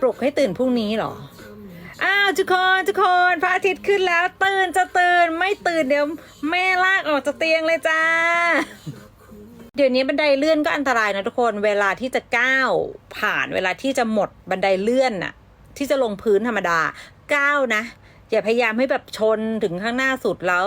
ปลุกให้ตื่นพรุ่งนี้เหรอ อ้าวทุกคนทุกคนพระอาทิตย์ขึ้นแล้ว ตื่นจะตื่นไม่ตื่นเดี๋ยวแม่ลากออกจากเตียงเลยจ้า เดี๋ยวนี้บันไดเลื่อนก็อันตรายนะทุกคนเวลาที่จะก้าวผ่านเวลาที่จะหมดบันไดเลื่อนน่ะ ที่จะลงพื้นธรรมดาก้าวนะอย่าพยายามให้แบบชนถึงข้างหน้าสุดแล้ว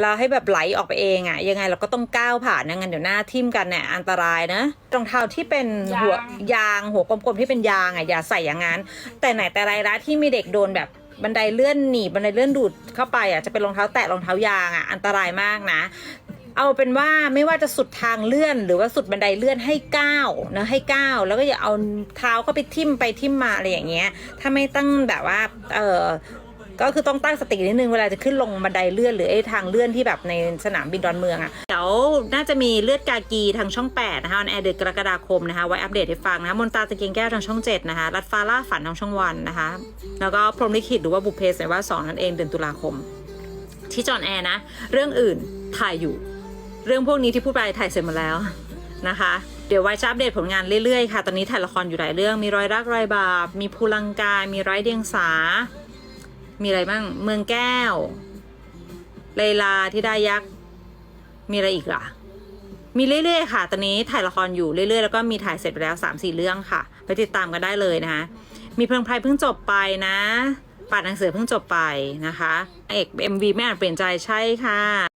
เราให้แบบไหลออกไปเองอะ่ะยังไงเราก็ต้องก้าวผ่านนะงั้นเดี๋ยวหน้าทิ่มกันเนี่ยอันตรายนะรองเท้าที่เป็นหัวยางยางหัวกลมๆที่เป็นยางอะ่ะอย่าใส่อย่างนั้น แต่ไหนแต่ไรละที่มีเด็กโดนแบบบันไดเลื่อนหนีบบันไดเลื่อนดูดเข้าไปอะจะเป็นรองเท้าแตะรองเท้ายางอะอันตรายมากนะ เอาเป็นว่าไม่ว่าจะสุดทางเลื่อน หรือว่าสุดบันไดเลื่อนให้ก้าวนะให้ก้าวแล้วก็อย่าเอาเท้าเข้าไปทิ่มไปทิ่มมาอะไรอย่างเงี้ย ถ้าไม่ตั้งแบบว่าเออ ก็คือต้องตั้งสตินิดนึงเวลาจะขึ้นลงบันไดเลื่อนหรือไอ้ทางเลื่อนที่แบบในสนามบินดอนเมืองอะ่ะเดี๋ยวน่าจะมีเลือดกากีทางช่อง 8 นะคะออนแอร์เดือนกรกฎาคมนะคะไว้อัปเดตให้ฟังนะคะมนตาตะเกียงแก้วทางช่อง 7 นะคะรัดฟ้าล่าฝันทางช่องวันนะคะ แล้วก็พรหมลิขิตหรือว่าบุพเพสันนิวาสสองนั่นเองเดือนตุลาคม ที่จอนแอร์นะ เรื่องอื่นถ่ายอยู่ เรื่องพวกนี้ที่พูดไปถ่ายเสร็จหมดแล้วนะคะเดี๋ยวไว้จะอัปเดตผลงานเรื่อยๆค่ะ ตอนนี้ถ่ายละครอยู่หลายเรื่อง มีรอยรักรอยบาป มีภูลังกาย มีไร้เดียงสา มีอะไรบ้าง เมืองแก้ว เลลาที่ได้ยักษ์ มีอะไรอีกล่ะ มีเรื่อยๆค่ะ ตอนนี้ถ่ายละครอยู่เรื่อยๆ แล้วก็มีถ่ายเสร็จไปแล้ว3ามสี่เรื่องค่ะ ไปติดตามกันได้เลยนะคะ มีเพลิงไพรเพิ่งจบไปนะป่าดหนังสือเพิ่งจบไปนะคะ เอก MV ไม่อาจเปลี่ยนใจใช่ค่ะ